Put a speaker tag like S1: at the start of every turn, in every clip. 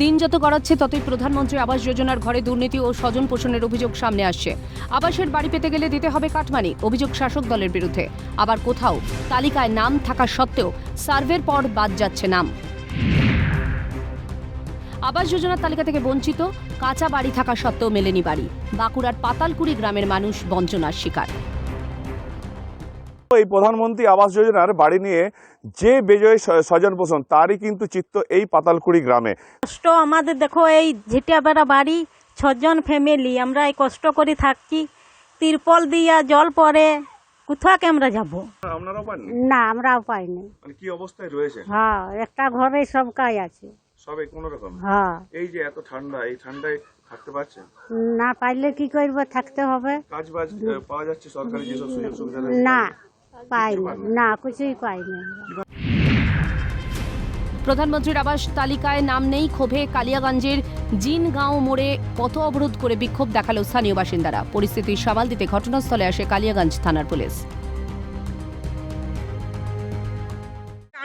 S1: দিন যত গড়াচ্ছে, ততই প্রধানমন্ত্রী আবাস যোজনার ঘরে দুর্নীতি ও স্বজন পোষণের অভিযোগ সামনে আসছে। আবাসের বাড়ি পেতে গেলে দিতে হবে কাটমানি, অভিযোগ শাসক দলের বিরুদ্ধে। আবার কোথাও তালিকায় নাম থাকা সত্ত্বেও সার্ভের পর বাদ যাচ্ছে নাম। আবাস যোজনার তালিকা থেকে বঞ্চিত, কাঁচা বাড়ি থাকা সত্ত্বেও মেলেনি বাড়ি। বাঁকুড়ার পাতালকুড়ি গ্রামের মানুষ বঞ্চনার শিকার।
S2: এই প্রধানমন্ত্রী আবাস যোজনার বাড়ি নিয়ে যে বেজয় স্বজন পোষণ তারই কিন্তু চিত্ত এই পাতালকুড়ি গ্রামে।
S3: কষ্ট আমাদের দেখো এই ঝিটিয়াবেড়া বাড়ি ছজন ফ্যামিলি আমরা এই কষ্ট করে থাকছি। তিরপল দিয়া জল পরে কোথাকে আমরা যাব?
S2: আপনারাও পান
S4: না আমরাও পাইনি
S2: মানে কি অবস্থায় রয়েছে?
S4: হ্যাঁ একটা ঘরে সব কাজ আছে।
S2: সবে কোন রকম?
S4: হ্যাঁ।
S2: এই যে এত ঠান্ডা এই ঠান্ডায় থাকতে পারছেন?
S4: না পাইলে কি করব থাকতে হবে।
S2: কাজ বাজ পাওয়া যাচ্ছে সরকারি যেসব সুযোগ সুবিধা
S4: না
S1: প্রধানমন্ত্রীর আবাস তালিকায় নাম নেই, ক্ষোভে কালিয়াগঞ্জের জিনগাঁও মোড়ে পথ অবরোধ করে বিক্ষোভ দেখাল স্থানীয় বাসিন্দারা। পরিস্থিতি সামাল দিতে ঘটনাস্থলে আসে কালিয়াগঞ্জ থানার পুলিশ।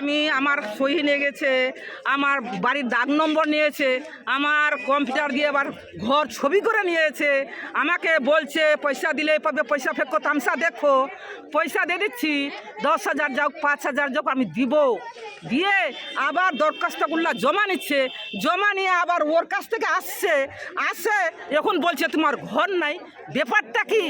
S5: আমি আমার সহি নিয়ে গেছে, আমার বাড়ির দাগ নম্বর নিয়েছে, আমার কম্পিউটার দিয়ে আবার ঘর ছবি করে নিয়েছে, আমাকে বলছে, পয়সা দিলে পাবে, পয়সা ফেকো তামসা দেখো, পয়সা দিয়ে দিচ্ছি, দশ হাজার যাক পাঁচ হাজার যাক আমি দিব। দিয়ে আবার দরখাস্তগুলো জমা নিচ্ছে, জমা নিয়ে আবার ওর কাছ থেকে আসছে, আসে, এখন বলছে, তোমার ঘর নাই, ব্যাপারটা কি?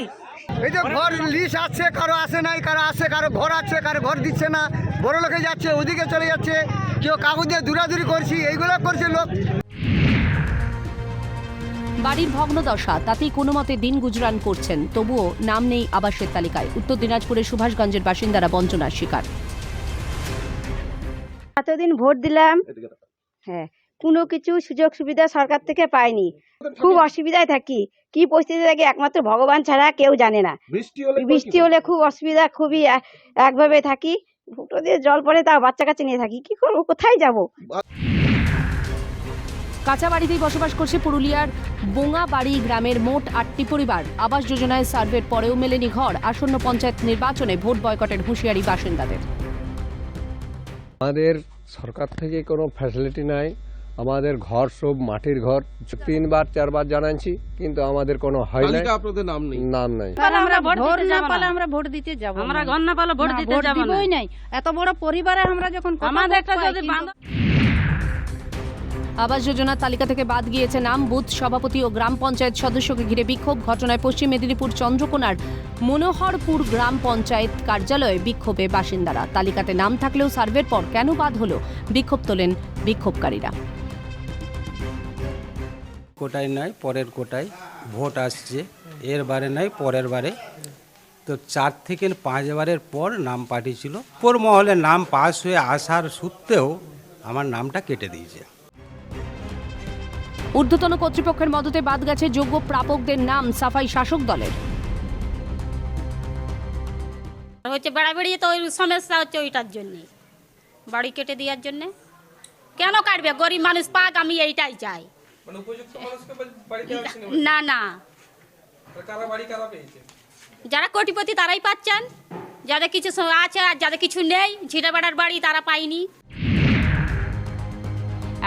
S6: এই যে ঘর লিস আছে কারও আসে নাই কারও আসে কারও ঘর আছে কারও ঘর দিচ্ছে না বড় লোকে যাচ্ছে ওদিকে চলে যাচ্ছে কেউ কাগজ দিয়ে দূরাদূরি করছি এইগুলো করছে লোক।
S1: বাড়ির ভগ্নদশা তাতেই কোনো মতে দিন গুজরান করছেন তবুও নাম নেই আবাসের তালিকায়। উত্তর দিনাজপুরের সুভাষগঞ্জের বাসিন্দারা বঞ্চনার শিকার।
S7: এতদিন ভোট দিলাম। হ্যাঁ কোনো কিছু সুযোগ সুবিধা সরকার থেকে পাইনি খুব অসুবিধায় থাকি। কি পরিস্থিতি থাকি একমাত্র ভগবান ছাড়া কেউ জানে না। বৃষ্টি হলে খুব অসুবিধা খুবই এক- একভাবে থাকি। ফুটো দিয়ে জল পড়ে তাও বাচ্চা কাছে নিয়ে থাকি। কি করব কোথায় যাব?
S1: কাঁচা বাড়িতেই বসবাস করছে পুরুলিয়ার বোঙাবাড়ি গ্রামের মোট আটটি পরিবার। আবাস যোজনায় সার্ভের পরেও মেলেনি ঘর। আসন্ন পঞ্চায়েত নির্বাচনে ভোট বয়কটের হুঁশিয়ারি বাসিন্দাদের।
S8: আমাদের সরকার থেকে কোনো ফ্যাসিলিটি নাই। আমাদের ঘর সব মাটির ঘর। তিনবার চারবার জানাচ্ছি কিন্তু আমাদের কোনো হয় নাই। আপনাদের নাম নেই। নাম নাই।
S3: আমরা ভোট না পালে আমরা ভোট দিতে যাব আমরা ঘর না পালে ভোট দিতে যাব দিবই নাই। এত বড় পরিবারে আমরা যখন আমাদের একটা যদি
S1: আবাস যোজনার তালিকা থেকে বাদ গিয়েছে নাম। বুথ সভাপতি ও গ্রাম পঞ্চায়েত সদস্যকে ঘিরে বিক্ষোভ। ঘটনায় পশ্চিম মেদিনীপুর চন্দ্রকোনার মনোহরপুর গ্রাম পঞ্চায়েত কার্যালয়ে বিক্ষোভে বাসিন্দারা। তালিকাতে নাম থাকলেও সার্ভের পর কেন বাদ হলো? বিক্ষোভ তোলেন বিক্ষোভকারীরা।
S9: কোটায় নয় পরের কোটায় ভোট আসছে। এর বারে নয় পরের বারে। তো চার থেকে পাঁচবারের পর নাম পাঠিয়েছিল উপর মহলে নাম পাস হয়ে আসার সত্ত্বেও আমার নামটা কেটে দিয়েছে।
S1: ঊর্ধ্বতন কর্তৃপক্ষের মদতে বাদ গেছে যোগ্য প্রাপকদের নাম সাফাই শাসক দলের।
S10: হচ্ছে বেড়াবেড়ি তো ওই সমস্যা হচ্ছে ওইটার জন্যে। বাড়ি কেটে দেওয়ার জন্যে। কেন কাটবে? গরিব মানুষ পাক আমি এইটাই চাই। না না যারা কোটিপতি তারাই পাচ্ছেন। যাদের কিছু আছে আর যাদের কিছু নেই ঝিটে বেড়ার বাড়ি তারা পায়নি।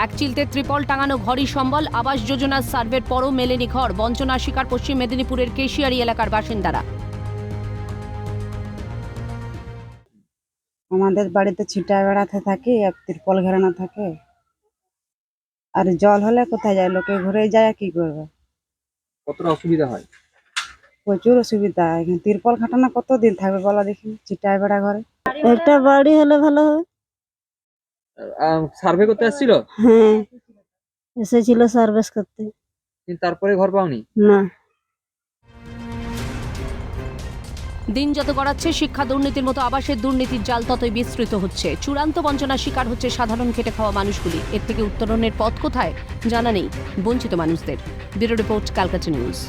S1: এক চিলতে ত্রিপল টাঙানো ঘরই সম্বল আবাস যোজনার সার্ভের পরও মেলেনি ঘর বঞ্চনার শিকার পশ্চিম মেদিনীপুরের কেশিয়ারি এলাকার বাসিন্দারা।
S4: আমাদের বাড়িতে ছিটা বেড়াতে থাকে এক ত্রিপল ঘেরানো থাকে। আর জল হলে কোথায় যায়? লোকে ঘুরে যায় কি করবে?
S6: কতটা অসুবিধা হয়?
S4: প্রচুর অসুবিধা। এখানে তিরপল খাটানো কতদিন থাকবে বলা দেখি। চিটায় বেড়া ঘরে।
S3: একটা বাড়ি হলে ভালো হবে
S6: সার্ভে করতে আসছিল
S3: হ্যাঁ। এসেছিল সার্ভিস করতে।
S6: কিন্তু তারপরে ঘর পাওনি?
S3: না।
S1: দিন যত গড়াচ্ছে শিক্ষা দুর্নীতির মতো আবাসের দুর্নীতির জাল ততই বিস্তৃত হচ্ছে। চূড়ান্ত বঞ্চনার শিকার হচ্ছে সাধারণ খেটে খাওয়া মানুষগুলি। এর থেকে উত্তরণের পথ কোথায় জানা নেই বঞ্চিত মানুষদের। Bureau report Calcutta news.